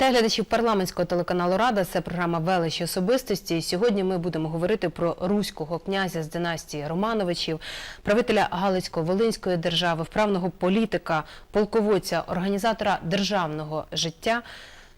Вітаю глядачів парламентського телеканалу Рада. Це програма Величі особистості. І сьогодні ми будемо говорити про руського князя з династії Романовичів, правителя Галицько-Волинської держави, вправного політика, полководця, організатора державного життя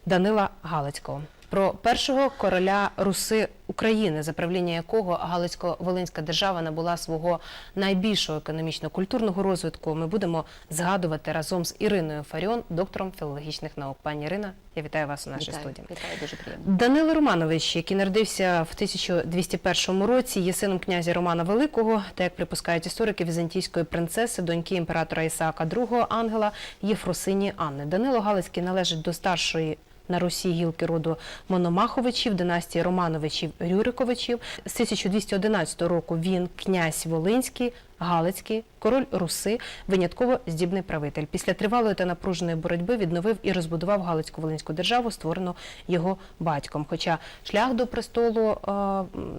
Данила Галицького. Про першого короля Руси України, за правління якого Галицько-Волинська держава набула свого найбільшого економічно-культурного розвитку, ми будемо згадувати разом з Іриною Фаріон, доктором філологічних наук. Пані Ірина, я вітаю вас у нашій Вітаю, студії. вітаю, дуже приємно. Данило Романович, який народився в 1201 році, є сином князя Романа Великого та, як припускають історики, візантійської принцеси, доньки імператора Ісаака II Ангела Єфросині Анни. Данило Галицький належить до старшої на Русі гілки роду Мономаховичів, династії Романовичів Рюриковичів. З 1211 року він князь Волинський, Галицький, король Руси, винятково здібний правитель. Після тривалої та напруженої боротьби відновив і розбудував Галицько-Волинську державу, створену його батьком. Хоча шлях до престолу е,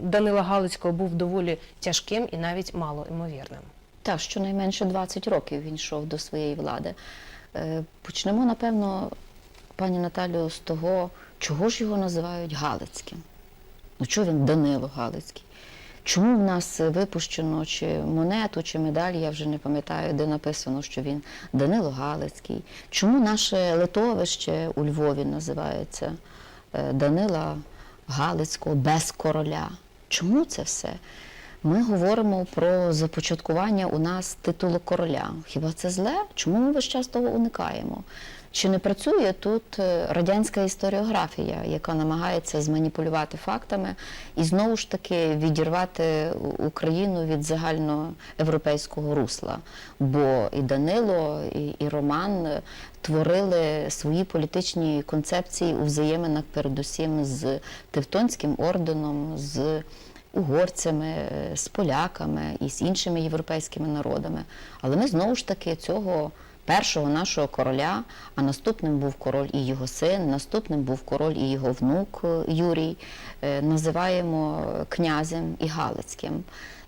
Данила Галицького був доволі тяжким і навіть мало ймовірним. Так, щонайменше 20 років він йшов до своєї влади. Е, Почнемо, напевно, пані Наталю, з того, чого ж його називають Галицьким. Ну, чого він Данило Галицький? Чому в нас випущено чи монету, чи медаль, я вже не пам'ятаю, де написано, що він Данило Галицький? Чому наше литовище у Львові називається е, Данила Галицького без короля? Чому це все? Ми говоримо про започаткування у нас титулу короля. Хіба це зле? Чому ми весь час того уникаємо? Чи не працює тут е, радянська історіографія, яка намагається зманіпулювати фактами і знову ж таки відірвати Україну від загальноєвропейського русла? Бо і Данило, і, і Роман е, творили свої політичні концепції у взаєминах, передусім з Тевтонським орденом, з угорцями, е, з поляками і з іншими європейськими народами. Але ми знову ж таки цього першого нашого короля, а наступним був король і його син, наступним був король і його внук е, Юрій, е, називаємо князем і Галицьким.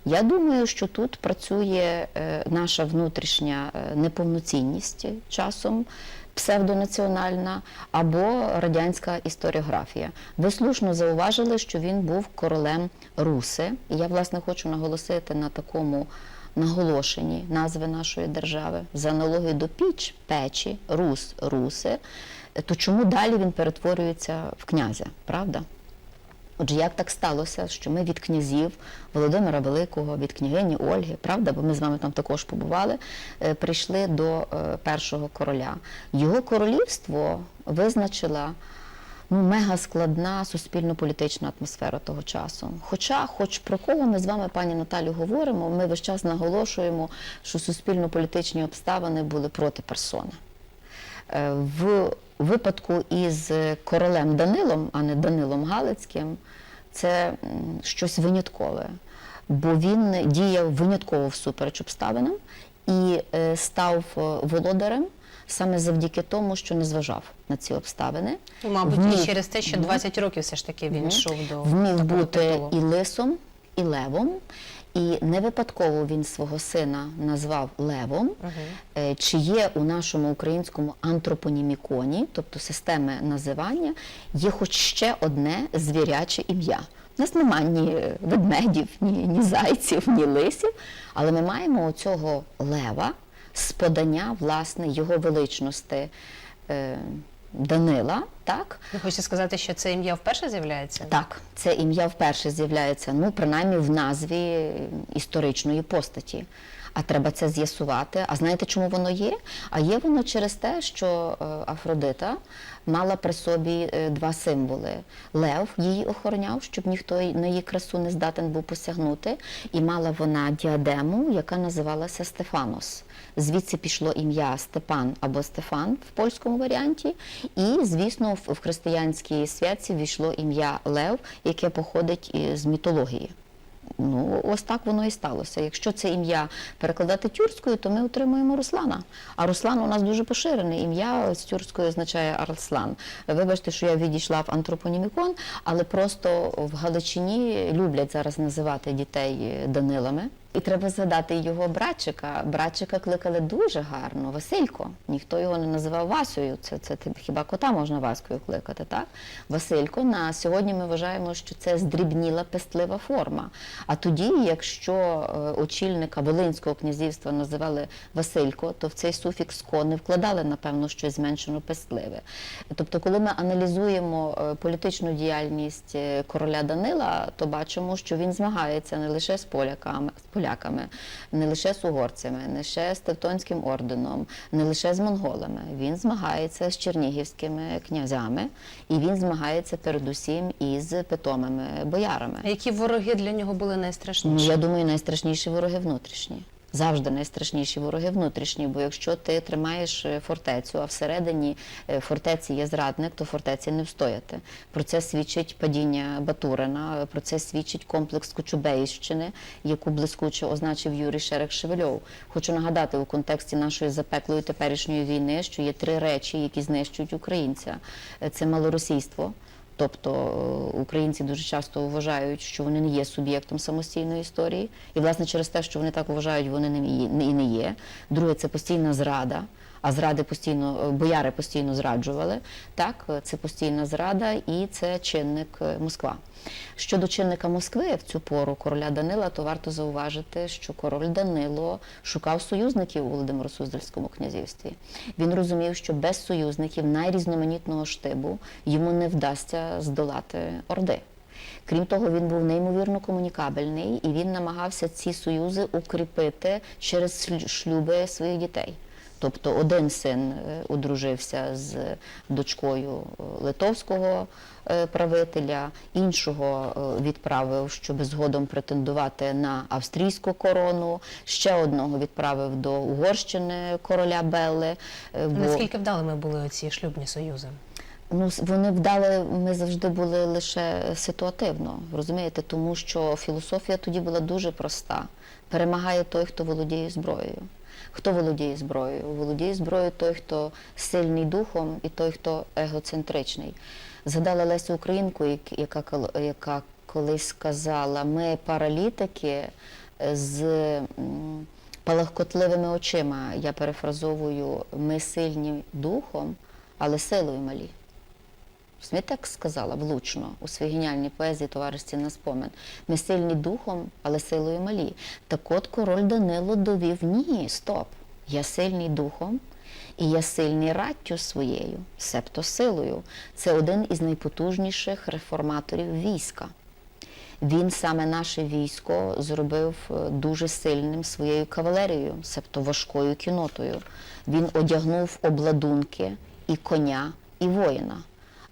Я думаю, що тут працює е, наша внутрішня е, неповноцінність часом псевдонаціональна або радянська історіографія. Ви слушно зауважили, що він був королем Руси. Я, власне, хочу наголосити на такому наголошенні назви нашої держави за аналогією до піч, печі, рус, руси. То чому далі він перетворюється в князя, правда? Отже, як так сталося, що ми від князів Володимира Великого, від княгині Ольги, правда, бо ми з вами там також побували, е, прийшли до е, першого короля. Його королівство визначила ну, мега складна суспільно-політична атмосфера того часу. Хоча, хоч про кого ми з вами, пані Наталю, говоримо, ми весь час наголошуємо, що суспільно-політичні обставини були проти персони. Е, В випадку із королем Данилом, а не Данилом Галицьким, це щось виняткове, бо він діяв винятково всупереч обставинам і е, став е, володарем саме завдяки тому, що не зважав на ці обставини. Ну, Мабуть, Вмів- і через те, що Мгм. 20 років все ж таки він йшов до вмів бути титулу. і лисом, і левом. І не випадково він свого сина назвав Левом. Е, Чи є у нашому українському антропоніміконі, тобто системи називання, є хоч ще одне звіряче ім'я. У нас немає ні ведмедів, ні, ні зайців, ні лисів, але ми маємо цього лева з подання власне його величності е, Данила, так? Ви хочете сказати, що це ім'я вперше з'являється? Так, це ім'я вперше з'являється, ну, принаймні в назві історичної постаті. А треба це з'ясувати. А знаєте, чому воно є? А є воно через те, що е, Афродита мала при собі е, два символи. Лев її охороняв, щоб ніхто на її красу не здатен був посягнути. І мала вона діадему, яка називалася Стефанос. Звідси пішло ім'я Степан або Стефан в польському варіанті. І, звісно, в християнській святці війшло ім'я Лев, яке походить із мітології. Ну, ось так воно і сталося. Якщо це ім'я перекладати тюркською, то ми отримуємо Руслана. А Руслан у нас дуже поширене. Ім'я з тюркської означає Арслан. Вибачте, що я відійшла в антропонімікон, але просто в Галичині люблять зараз називати дітей Данилами. І треба згадати його братчика. Братчика кликали дуже гарно, Василько. Ніхто його не називав Васею. Це, це хіба кота можна Ваською кликати, так? Василько. На сьогодні ми вважаємо, що це здрібніла пестлива форма. А тоді, якщо е, очільника Волинського князівства називали Василько, то в цей суфікс ко не вкладали, напевно, щось зменшено пестливе. Тобто, коли ми аналізуємо е, політичну діяльність е, короля Данила, то бачимо, що він змагається не лише з поляками, з поляками, не лише з угорцями, не лише з Тевтонським орденом, не лише з монголами. Він змагається з чернігівськими князями, і він змагається передусім із питомими боярами. А які вороги для нього були Ну, найстрашніші? я думаю, найстрашніші вороги внутрішні. Завжди найстрашніші вороги внутрішні, бо якщо ти тримаєш е, фортецю, а всередині е, фортеці є зрадник, то фортеці не встояти. Про це свідчить падіння Батурина, е, про це свідчить комплекс Кочубеївщини, яку блискуче означив Юрій Шерек Шевельов. Хочу нагадати у контексті нашої запеклої теперішньої війни, що є три речі, які знищують українця: це малоросійство. Тобто е, українці дуже часто вважають, що вони не є суб'єктом самостійної історії, і власне через те, що вони так вважають, вони не- і не є. Друге, це постійна зрада. А зради постійно е, бояри постійно зраджували. Так, е, це постійна зрада, і це чинник е, Москва. Щодо чинника Москви в цю пору короля Данила, то варто зауважити, що король Данило шукав союзників у Володимиро Суздальському князівстві. Він розумів, що без союзників найрізноманітного штибу йому не вдасться здолати орди. Крім того, він був неймовірно комунікабельний і він намагався ці союзи укріпити через шлюби своїх дітей. Тобто один син е, одружився з дочкою е, литовського е, правителя, іншого відправив, щоб згодом претендувати на австрійську корону, ще одного відправив до Угорщини короля Белли. бо- Наскільки вдалими були оці шлюбні союзи? Ну, вони вдали, ми завжди були лише ситуативно, розумієте, тому що філософія тоді була дуже проста. Перемагає той, хто володіє зброєю. Хто володіє зброєю? Володіє зброєю той, хто сильний духом, і той, хто егоцентричний. Згадала Лесю Українку, яка, яка колись сказала: ми паралітики з палахкотливими очима. Я перефразовую, ми сильні духом, але силою малі. Сміт так сказала влучно у своїй геніальній поезії товаристві на спомин. Ми сильні духом, але силою малі. Так от король Данило довів ні, стоп. Я сильний духом, і я сильний раттю своєю, себто силою. Це один із найпотужніших реформаторів війська. Він саме наше військо зробив е, дуже сильним своєю кавалерією, себто важкою кінотою. Він одягнув обладунки і коня, і воїна.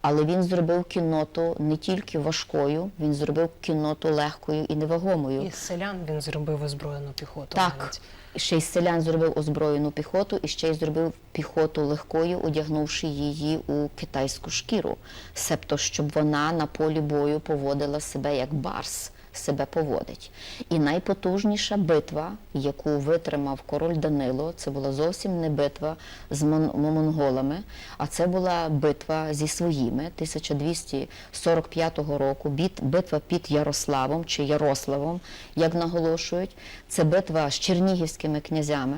Але він зробив кіноту не тільки важкою, він зробив кіноту легкою і невагомою. І селян він зробив озброєну піхоту. Так, навіть. ще й селян зробив озброєну піхоту і ще й зробив піхоту легкою, одягнувши її у китайську шкіру, себто, щоб вона на полі бою поводила себе як барс себе поводить. І найпотужніша битва, яку витримав король Данило, це була зовсім не битва з монголами, а це була битва зі своїми 1245 року, битва під Ярославом чи Ярославом, як наголошують. Це битва з чернігівськими князями.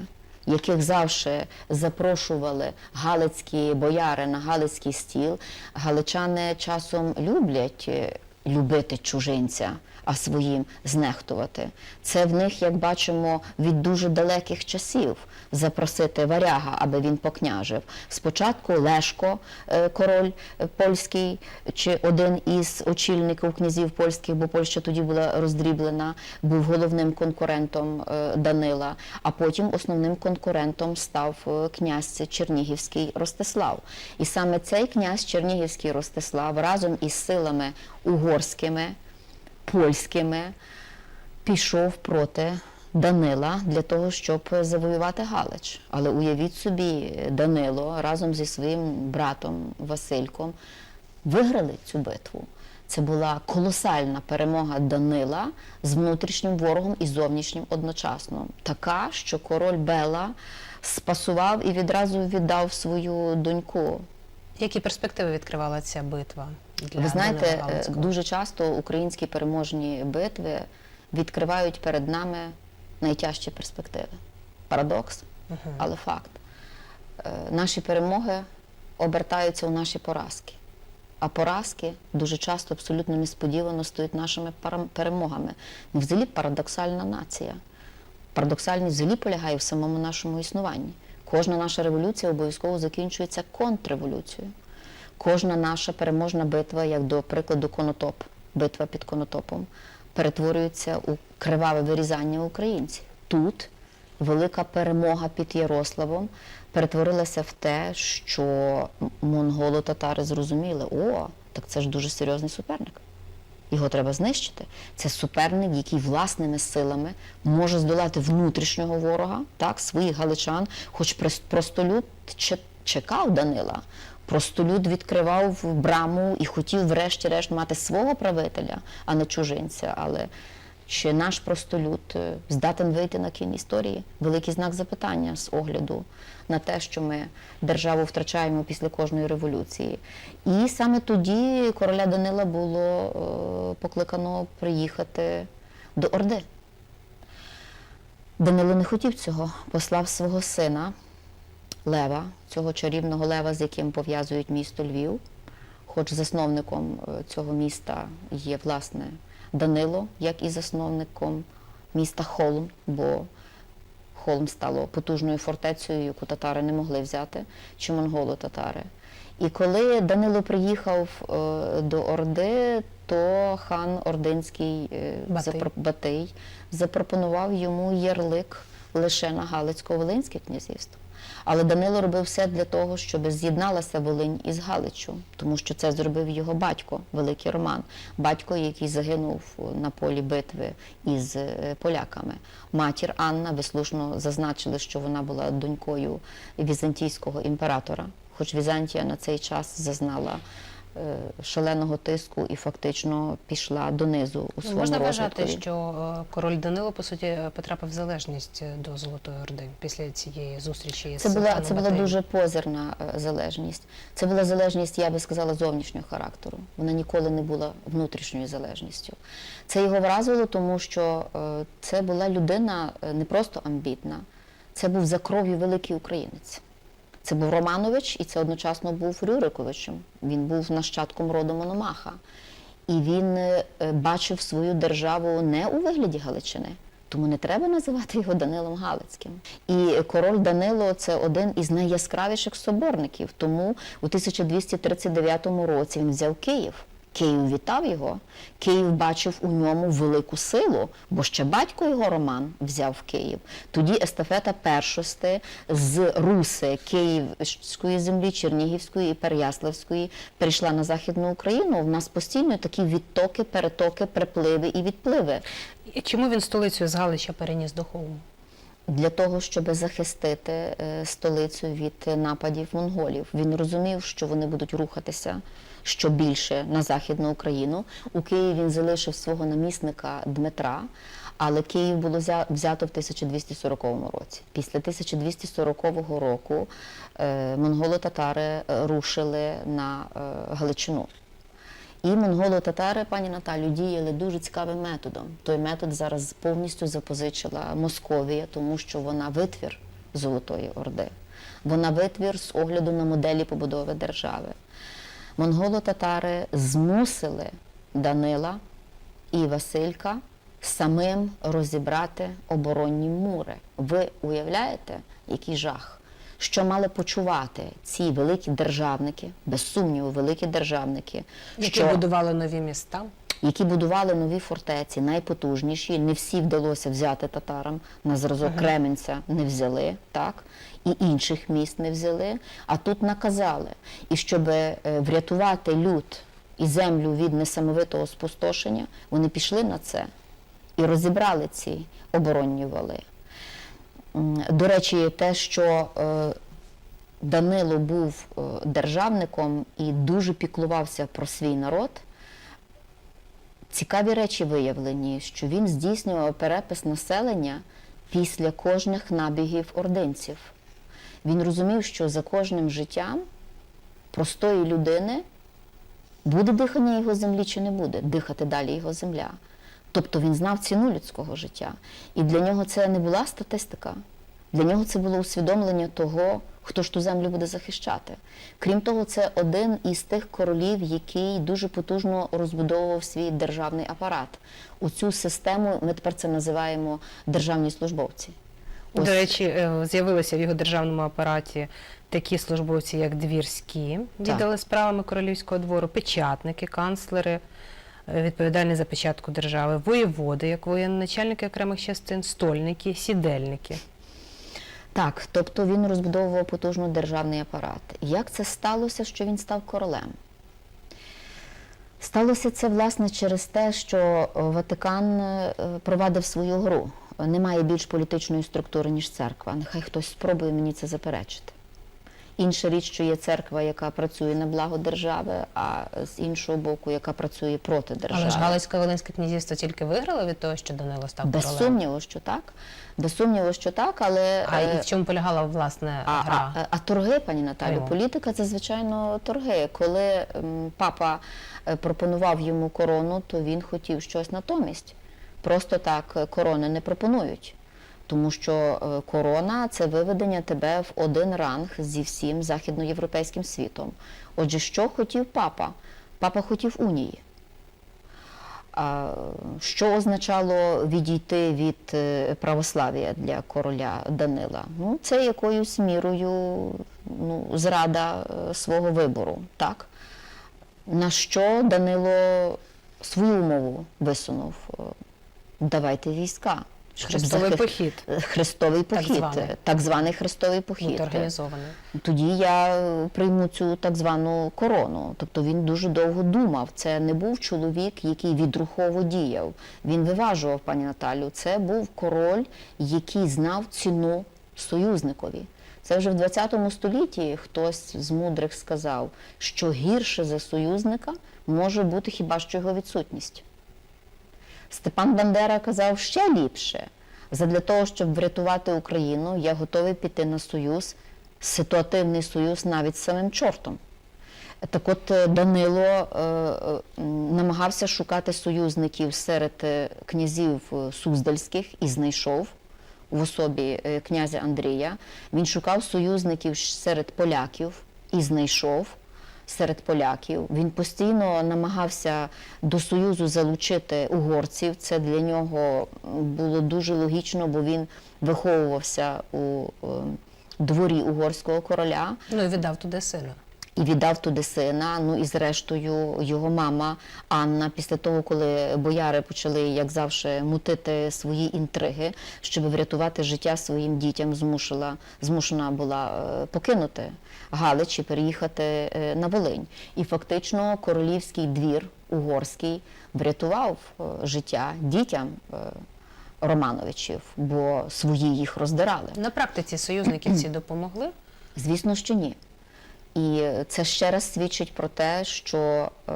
Яких завжди запрошували галицькі бояри на галицький стіл. Галичани часом люблять е, любити чужинця, а своїм знехтувати. Це в них, як бачимо, від дуже далеких часів запросити варяга, аби він покняжив. Спочатку Лешко, е, король е, польський, чи один із очільників князів польських, бо Польща тоді була роздріблена, був головним конкурентом е, Данила, а потім основним конкурентом став князь Чернігівський Ростислав. І саме цей князь Чернігівський Ростислав разом із силами угорськими, польськими пішов проти Данила для того, щоб завоювати Галич. Але уявіть собі, Данило разом зі своїм братом Васильком виграли цю битву. Це була колосальна перемога Данила з внутрішнім ворогом і зовнішнім одночасно. Така, що король Бела спасував і відразу віддав свою доньку Які перспективи відкривала ця битва? Для ви знаєте, е, дуже часто українські переможні битви відкривають перед нами найтяжчі перспективи. Парадокс, але факт. Е, Наші перемоги обертаються у наші поразки. А поразки дуже часто абсолютно несподівано стають нашими перемогами. Взагалі парадоксальна нація. Парадоксальність взагалі полягає в самому нашому існуванні. Кожна наша революція обов'язково закінчується контрреволюцією. Кожна наша переможна битва, як до прикладу Конотоп, битва під Конотопом, перетворюється у криваве вирізання українців. Тут велика перемога під Ярославом перетворилася в те, що монголо-татари зрозуміли, о, так це ж дуже серйозний суперник. Його треба знищити. Це суперник, який власними силами може здолати внутрішнього ворога, так, своїх галичан, хоч простолюд чекав Данила. Простолюд відкривав браму і хотів, врешті-решт, мати свого правителя, а не чужинця. Але чи наш простолюд е, здатен вийти на кінь історії? Великий знак запитання з огляду на те, що ми державу втрачаємо після кожної революції. І саме тоді короля Данила було е, покликано приїхати до Орди. Данило не хотів цього, послав свого сина Лева, цього чарівного лева, з яким пов'язують місто Львів. Хоч засновником е, цього міста є власне Данило, як і засновником міста Холм, бо Холм стало потужною фортецею, яку татари не могли взяти, чи монголо-татари. І коли Данило приїхав е, до Орди, то хан Ординський е, Батий. запро- Батий запропонував йому ярлик лише на Галицько-Волинське князівство. Але Данило робив все для того, щоб з'єдналася Волинь із Галичу, тому що це зробив його батько, великий Роман, батько, який загинув на полі битви із е, поляками. Матір Анна, ви слушно зазначили, що вона була донькою візантійського імператора, хоч Візантія на цей час зазнала шаленого тиску і фактично пішла донизу у Ну, своєму Можна розвитку. вважати, що е, король Данило, по суті, потрапив в залежність е, до Золотої Орди після цієї зустрічі Це з була, це була дуже позирна е, залежність. Це була залежність, я би сказала, зовнішнього характеру. Вона ніколи не була внутрішньою залежністю. Це його вразило, тому що е, це була людина е, не просто амбітна, це був за кров'ю великий українець. Це був Романович, і це одночасно був Рюриковичем. Він був нащадком роду Мономаха. І він е, бачив свою державу не у вигляді Галичини. Тому не треба називати його Данилом Галицьким. І король Данило це один із найяскравіших соборників. Тому у 1239 році він взяв Київ. Київ вітав його. Київ бачив у ньому велику силу, бо ще батько його Роман взяв Київ. Тоді естафета першости з Руси Київської землі, Чернігівської і Переяславської перейшла на Західну Україну. У нас постійно такі відтоки, перетоки, припливи і відпливи. І Чому він столицю з Галича переніс до Холму? для того, щоб захистити е, столицю від нападів монголів. Він розумів, що вони будуть рухатися що більше на Західну Україну. У Києві він залишив свого намісника Дмитра, але Київ було взято в 1240 році. Після 1240 року е, монголо-татари е, рушили на е, Галичину. І монголо-татари, пані Наталю, діяли дуже цікавим методом. Той метод зараз повністю запозичила Московія, тому що вона витвір Золотої Орди. Вона витвір з огляду на моделі побудови держави. Монголо-татари змусили Данила і Василька самим розібрати оборонні мури. Ви уявляєте, який жах? Що мали почувати ці великі державники, без сумніву, великі державники, Які що будували нові міста? Які будували нові фортеці, найпотужніші. Не всі вдалося взяти татарам. На зразок Кременця не взяли, так і інших міст не взяли. А тут наказали. І щоб е, врятувати люд і землю від несамовитого спустошення, вони пішли на це і розібрали ці оборонні вали. До речі, те, що е, Данило був е, державником і дуже піклувався про свій народ. Цікаві речі виявлені, що він здійснював перепис населення після кожних набігів ординців. Він розумів, що за кожним життям простої людини буде дихання його землі чи не буде дихати далі його земля. Тобто він знав ціну людського життя. І для нього це не була статистика. Для нього це було усвідомлення того, хто ж ту землю буде захищати. Крім того, це один із тих королів, який дуже потужно розбудовував свій державний апарат. У цю систему ми тепер це називаємо державні службовці. До речі, е, з'явилися в його державному апараті такі службовці, як двірські, віддали справами королівського двору, печатники, канцлери, е, відповідальні за печатку держави, воєводи, як воєначальники окремих частин, стольники, сідельники. Так, тобто він розбудовував потужно державний апарат. Як це сталося, що він став королем? Сталося це власне через те, що е, Ватикан е, провадив свою гру. Немає більш політичної структури, ніж церква. Нехай хтось спробує мені це заперечити. Інша річ, що є церква, яка працює на благо держави, а з іншого боку, яка працює проти держави. Але ж Галицьке Волинське князівство тільки виграло від того, що Данило став Без королем. сумніву, що так. Без сумніву, що так, але А е, і в чому полягала власне А, гра? а, а торги, пані Наталю, політика це звичайно торги. Коли папа е, пропонував йому корону, то він хотів щось натомість. Просто так е, корони не пропонують. Тому що е, корона це виведення тебе в один ранг зі всім західноєвропейським світом. Отже, що хотів папа? Папа хотів унії. Що означало відійти від е, православ'я для короля Данила? Ну, це якоюсь мірою ну, зрада е, свого вибору. Так? На що Данило свою умову висунув? Давайте війська. Щоб Хрестовий захи- похід. Хрестовий Так похід, званий. е, так званий хрестовий похід. організований. Тоді я прийму цю так звану корону. Тобто він дуже довго думав. Це не був чоловік, який відрухово діяв. Він виважував пані Наталю. Це був король, який знав ціну союзникові. Це вже в 20 столітті хтось з мудрих сказав, що гірше за союзника може бути хіба що його відсутність. Степан Бандера казав ще ліпше. Задля того, щоб врятувати Україну, я готовий піти на союз, ситуативний союз навіть з самим чортом. Так от е, Данило е, е, намагався шукати союзників серед е, князів е, суздальських і знайшов в особі князя Андрія. Він шукав союзників серед поляків і знайшов серед поляків. Він постійно намагався до союзу залучити угорців. Це для нього було дуже логічно, бо він виховувався у е, дворі угорського короля Ну і віддав туди сина. І віддав туди сина. Ну і зрештою його мама Анна, після того, коли бояри почали, як завжди, мутити свої інтриги, щоб врятувати життя своїм дітям, змусила, змушена була е, покинути Галич і переїхати е, на Волинь. І фактично королівський двір угорський врятував е, життя дітям. Романовичів, бо свої їх роздирали. На практиці союзники ці допомогли. Звісно, що ні. І це ще раз свідчить про те, що е,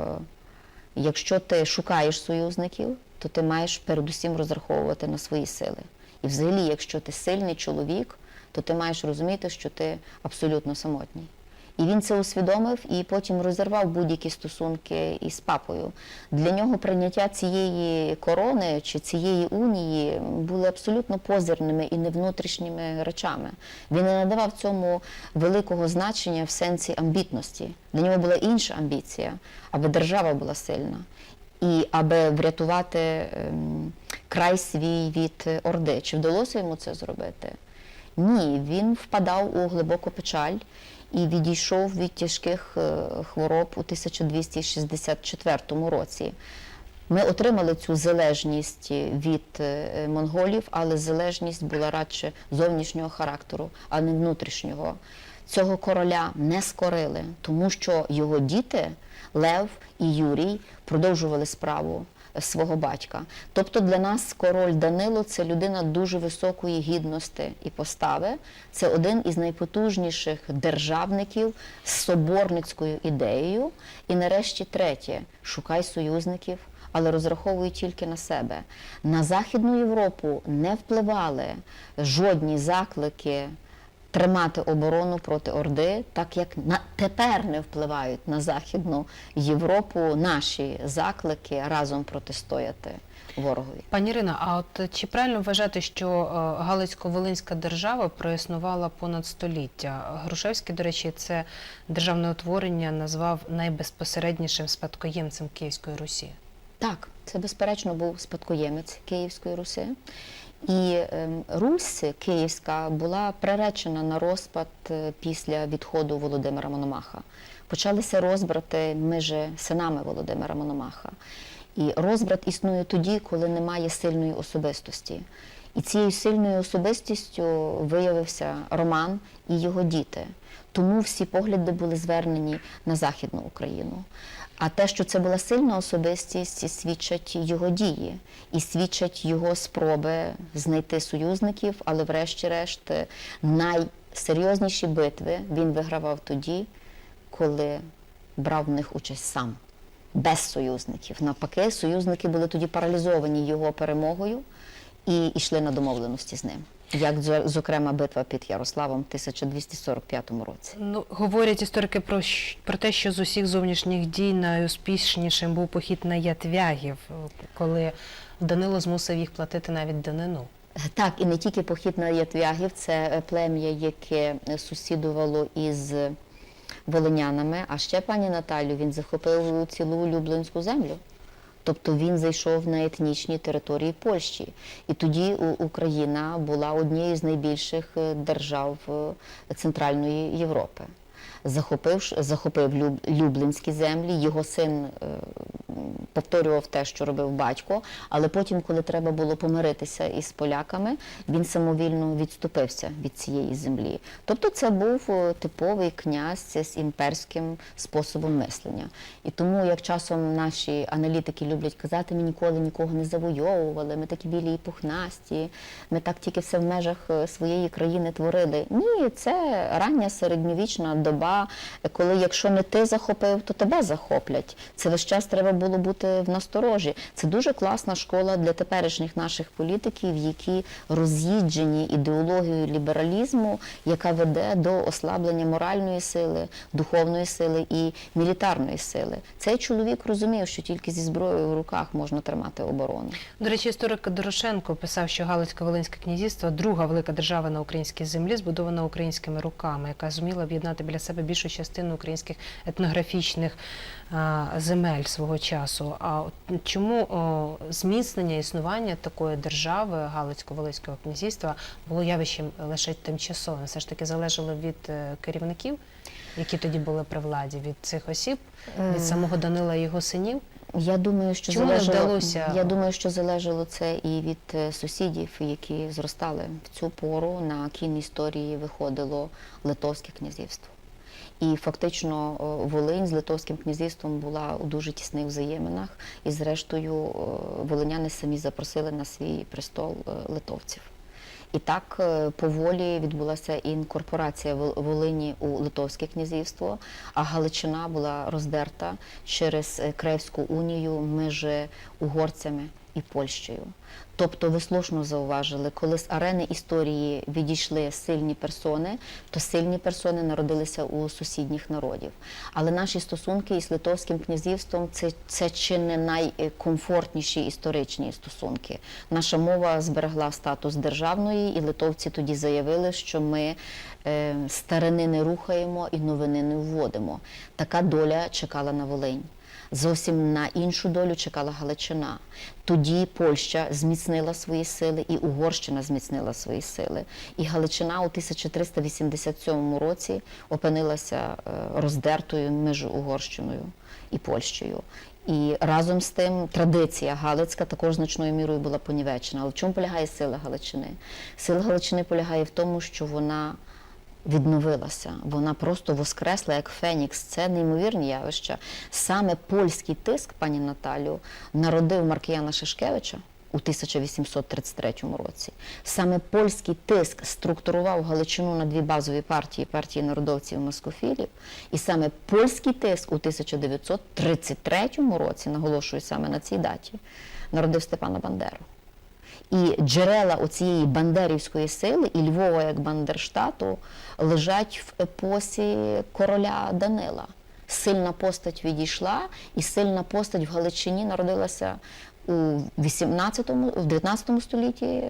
якщо ти шукаєш союзників, то ти маєш передусім розраховувати на свої сили. І взагалі, якщо ти сильний чоловік, то ти маєш розуміти, що ти абсолютно самотній. І він це усвідомив і потім розірвав будь-які стосунки із папою. Для нього прийняття цієї корони чи цієї унії були абсолютно позирними і не внутрішніми речами. Він не надавав цьому великого значення в сенсі амбітності. Для нього була інша амбіція, аби держава була сильна. І аби врятувати ем, край свій від Орди. Чи вдалося йому це зробити? Ні, він впадав у глибоку печаль і відійшов від тяжких е, хвороб у 1264 році. Ми отримали цю залежність від е, монголів, але залежність була радше зовнішнього характеру, а не внутрішнього. Цього короля не скорили, тому що його діти, Лев і Юрій, продовжували справу свого батька. Тобто для нас король Данило це людина дуже високої гідності і постави. Це один із найпотужніших державників з соборницькою ідеєю. І нарешті третє шукай союзників. Але розраховуй тільки на себе. На Західну Європу не впливали жодні заклики тримати оборону проти Орди, так як на тепер не впливають на Західну Європу наші заклики разом протистояти ворогові. Пані Ірина, а от чи правильно вважати, що е, Галицько-Волинська держава проіснувала понад століття? Грушевський, до речі, це державне утворення назвав найбезпосереднішим спадкоємцем Київської Русі. Так, це безперечно був спадкоємець Київської Руси. І ем, Русь Київська була приречена на розпад е, після відходу Володимира Мономаха. Почалися розбрати між синами Володимира Мономаха. І розбрат існує тоді, коли немає сильної особистості. І цією сильною особистістю виявився Роман і його діти. Тому всі погляди були звернені на Західну Україну. А те, що це була сильна особистість, свідчать його дії і свідчать його спроби знайти союзників, але врешті-решт найсерйозніші битви він вигравав тоді, коли брав в них участь сам, без союзників. Навпаки, союзники були тоді паралізовані його перемогою і йшли на домовленості з ним. Як зо- зокрема битва під Ярославом в 1245 році. Ну, говорять історики про, про те, що з усіх зовнішніх дій найуспішнішим був похід на Ятвягів, е, коли Данило змусив їх платити навіть данину. Так, і не тільки похід на Ятвягів, це е, плем'я, яке е, сусідувало із волинянами. А ще пані Наталю він захопив цілу Люблинську землю. Тобто він зайшов на етнічні території Польщі. І тоді Україна була однією з найбільших е, держав е, Центральної Європи. Захопив, захопив Люб- Люблинські землі, його син е, повторював те, що робив батько, але потім, коли треба було помиритися із поляками, він самовільно відступився від цієї землі. Тобто це був е, типовий князь з імперським способом мислення. І тому, як часом наші аналітики люблять казати, ми ніколи нікого не завойовували, ми такі білі і пухнасті, ми так тільки все в межах е, своєї країни творили. Ні, це рання середньовічна доба, коли якщо не ти захопив, то тебе захоплять. Це весь час треба було бути в насторожі. Це дуже класна школа для теперішніх наших політиків, які роз'їджені ідеологією лібералізму, яка веде до ослаблення моральної сили, духовної сили і мілітарної сили. Цей чоловік розумів, що тільки зі зброєю в руках можна тримати оборону. До речі, історик Дорошенко писав, що Галицько-Волинське князівство друга велика держава на українській землі, збудована українськими руками, яка зуміла об'єднати біля себе більшу частину українських етнографічних земель свого часу. А чому зміцнення існування такої держави Галицько-Волинського князівства було явищем лише тимчасовим? Все ж таки залежало від е, керівників, які тоді були при владі, від цих осіб, від самого Данила і його синів. Я думаю, що Чому залежало, вдалося? я думаю, що залежало це і від е, сусідів, які зростали в цю пору. На кінь історії виходило Литовське князівство. І фактично Волинь з Литовським князівством була у дуже тісних взаєминах. І зрештою волиняни самі запросили на свій престол е, литовців. І так е, поволі відбулася інкорпорація Вол- Волині у Литовське князівство, а Галичина була роздерта через е, Кревську унію між угорцями і Польщею. Тобто, ви слушно зауважили, коли з арени історії відійшли сильні персони, то сильні персони народилися у сусідніх народів. Але наші стосунки із Литовським князівством це, це чи не найкомфортніші історичні стосунки. Наша мова зберегла статус державної, і литовці тоді заявили, що ми старини не рухаємо і новини не вводимо. Така доля чекала на Волинь. Зовсім на іншу долю чекала Галичина. Тоді Польща зміцнила свої сили, і Угорщина зміцнила свої сили. І Галичина у 1387 році опинилася е, роздертою між Угорщиною і Польщею. І разом з тим традиція Галицька також значною мірою була понівечена. Але в чому полягає сила Галичини? Сила Галичини полягає в тому, що вона відновилася. Вона просто воскресла як Фенікс. Це неймовірні явища. Саме польський тиск, пані Наталю, народив Маркіяна Шишкевича. У 1833 році саме польський тиск структурував Галичину на дві базові партії партії народовців москофілів, і саме польський тиск у 1933 році, наголошую саме на цій даті, народив Степана Бандеру. І джерела оцієї бандерівської сили і Львова як Бандерштату лежать в епосі короля Данила. Сильна постать відійшла, і сильна постать в Галичині народилася у 18-му, в 19 столітті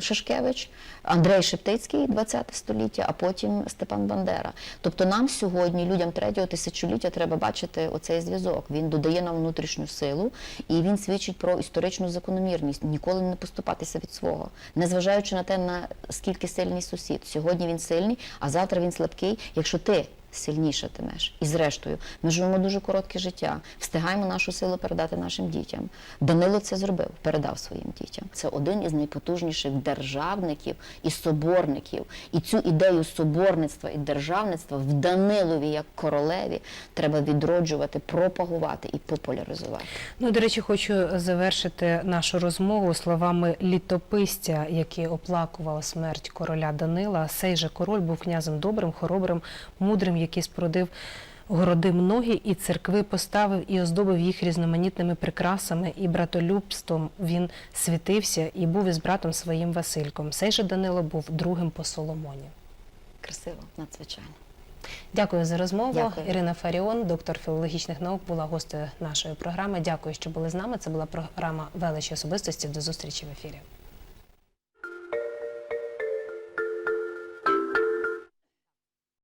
Шашкевич, Андрей Шептицький, 20 століття, а потім Степан Бандера. Тобто нам сьогодні, людям третього тисячоліття, треба бачити оцей зв'язок. Він додає нам внутрішню силу і він свідчить про історичну закономірність, ніколи не поступатися від свого, незважаючи на те, наскільки сильний сусід. Сьогодні він сильний, а завтра він слабкий. Якщо ти сильнішатимеш. І зрештою, ми живемо дуже коротке життя. Встигаємо нашу силу передати нашим дітям. Данило це зробив, передав своїм дітям. Це один із найпотужніших державників і соборників. І цю ідею соборництва і державництва в Данилові як королеві треба відроджувати, пропагувати і популяризувати. Ну, до речі, хочу завершити нашу розмову словами літописця, який оплакував смерть короля Данила. Сей же король був князем добрим, хоробрим, мудрим, який спорудив городи многі і церкви поставив і оздобив їх різноманітними прикрасами і братолюбством. Він світився і був із братом своїм Васильком. Сей же Данило був другим по Соломоні. Красиво, надзвичайно. Дякую за розмову. Дякую. Ірина Фаріон, доктор філологічних наук, була гостею нашої програми. Дякую, що були з нами. Це була програма Величі особистості. До зустрічі в ефірі.